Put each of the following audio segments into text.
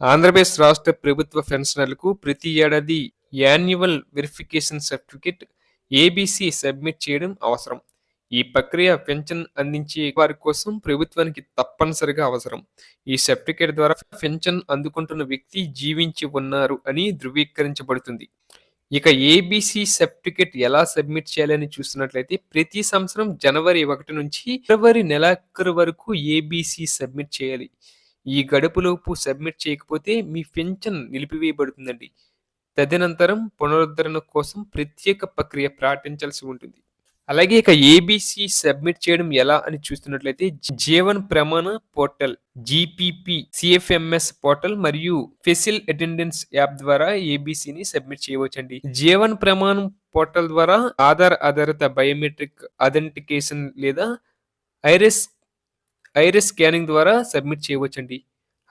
ఆంధ్రప్రదేశ్ రాష్ట్ర ప్రభుత్వ పెన్షనర్లకు ప్రతి ఏడాది annual verification certificate ABC submit చేయడం అవసరం. ఈ ప్రక్రియ పెన్షన్ అందించే వారి కోసం ప్రభుత్వానికి తప్పనిసరిగా అవసరం. ఈ సర్టిఫికేట్ ద్వారా పెన్షన్ అందుకుంటున్న వ్యక్తి జీవించి ఉన్నారు అని ధృవీకరించబడుతుంది. ఇక ఏబీసీ సర్టిఫికేట్ ఎలా సబ్మిట్ చేయాలని చూస్తున్నట్లయితే ప్రతి సంవత్సరం జనవరి ఒకటి నుంచి ఫిబ్రవరి నెలాఖరు వరకు ఏబీసీ సబ్మిట్ చేయాలి. ఈ గడుపులోపు సబ్మిట్ చేయకపోతే మీ పెన్షన్ నిలిపివేయబడుతుందండి. తదనంతరం పునరుద్ధరణ కోసం ప్రత్యేక ప్రక్రియ పాటించాల్సి ఉంటుంది. అలాగే ఇక ఏబిసి సబ్మిట్ చేయడం ఎలా అని చూస్తున్నట్లయితే జీవన్ ప్రమాణ పోర్టల్ జీపీపీ సిఎఫ్ఎంఎస్ పోర్టల్ మరియు ఫెసిల్ అటెండెన్స్ యాప్ ద్వారా ఏబిసిని సబ్మిట్ చేయవచ్చండి. జీవన్ ప్రమాణం పోర్టల్ ద్వారా ఆధార్ ఆధారిత బయోమెట్రిక్ అథెంటికేషన్ లేదా ఐరిస్ ఐరిస్ స్కానింగ్ ద్వారా సబ్మిట్ చేయవచ్చండి.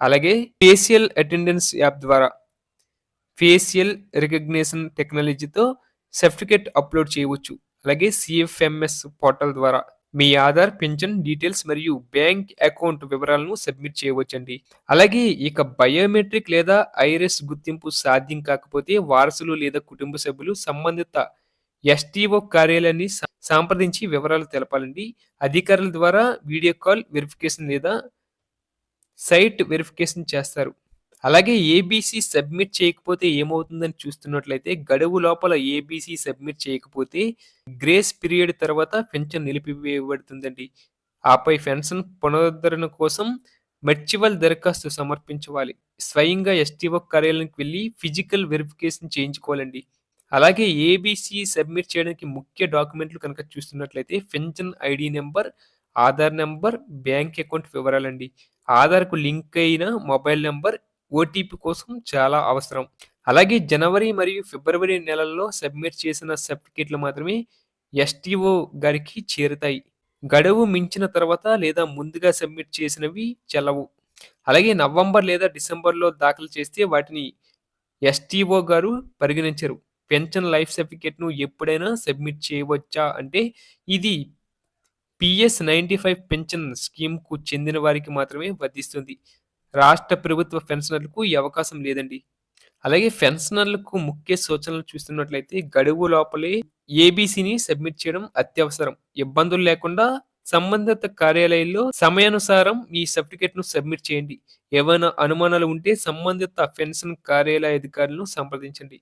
అలాగే ఫేషియల్ అటెండెన్స్ యాప్ ద్వారా ఫేషియల్ రికగ్నిషన్ టెక్నాలజీతో సర్టిఫికేట్ అప్లోడ్ చేయవచ్చు. అలాగే సిఎఫ్ఎంఎస్ పోర్టల్ ద్వారా మీ ఆధార్ పెన్షన్ డీటెయిల్స్ మరియు బ్యాంక్ అకౌంట్ వివరాలను సబ్మిట్ చేయవచ్చండి. అలాగే ఇక బయోమెట్రిక్ లేదా ఐరిస్ గుర్తింపు సాధ్యం కాకపోతే వారసులు లేదా కుటుంబ సభ్యులు సంబంధిత ఎస్టీఓ కార్యాలయాన్ని సంప్రదించి వివరాలు తెలపాలండి. అధికారుల ద్వారా వీడియో కాల్ వెరిఫికేషన్ లేదా సైట్ వెరిఫికేషన్ చేస్తారు. అలాగే ఏబీసీ సబ్మిట్ చేయకపోతే ఏమవుతుందని చూస్తున్నట్లయితే గడువు లోపల ఏబీసీ సబ్మిట్ చేయకపోతే గ్రేస్ పీరియడ్ తర్వాత పెన్షన్ నిలిపివేయబడుతుందండి. ఆపై పెన్షన్ పునరుద్ధరణ కోసం మర్చివల్ దరఖాస్తు సమర్పించవాలి. స్వయంగా ఎస్టీఓ కార్యాలయానికి వెళ్ళి ఫిజికల్ వెరిఫికేషన్ చేయించుకోవాలండి. అలాగే ఏబీసీ సబ్మిట్ చేయడానికి ముఖ్య డాక్యుమెంట్లు కనుక చూస్తున్నట్లయితే pension ID number Aadhaar number bank account వివరాలండి. ఆధార్కు లింక్ అయిన మొబైల్ నెంబర్ ఓటీపీ కోసం చాలా అవసరం. అలాగే జనవరి మరియు ఫిబ్రవరి నెలల్లో సబ్మిట్ చేసిన సర్టిఫికేట్లు మాత్రమే ఎస్టీఓ గారికి చేరుతాయి. గడువు మించిన తర్వాత లేదా ముందుగా సబ్మిట్ చేసినవి చెల్లవు. అలాగే నవంబర్ లేదా డిసెంబర్లో దాఖలు చేస్తే వాటిని ఎస్టీఓ గారు పరిగణించరు. పెన్షన్ లైఫ్ సర్టిఫికేట్ను ఎప్పుడైనా సబ్మిట్ చేయవచ్చా? అంటే ఇది పిఎస్ నైంటీ ఫైవ్ పెన్షన్ స్కీమ్కు చెందిన వారికి మాత్రమే వర్తిస్తుంది. రాష్ట్ర ప్రభుత్వ పెన్షనర్లకు ఈ అవకాశం లేదండి. అలాగే పెన్షనర్లకు ముఖ్య సూచనలు చూస్తున్నట్లయితే గడువు లోపలే ఏబీసీని సబ్మిట్ చేయడం అత్యవసరం. ఇబ్బందులు లేకుండా సంబంధిత కార్యాలయంలో సమయానుసారం ఈ సర్టిఫికేట్ను సబ్మిట్ చేయండి. ఏమైనా అనుమానాలు ఉంటే సంబంధిత పెన్షన్ కార్యాలయ అధికారులను సంప్రదించండి.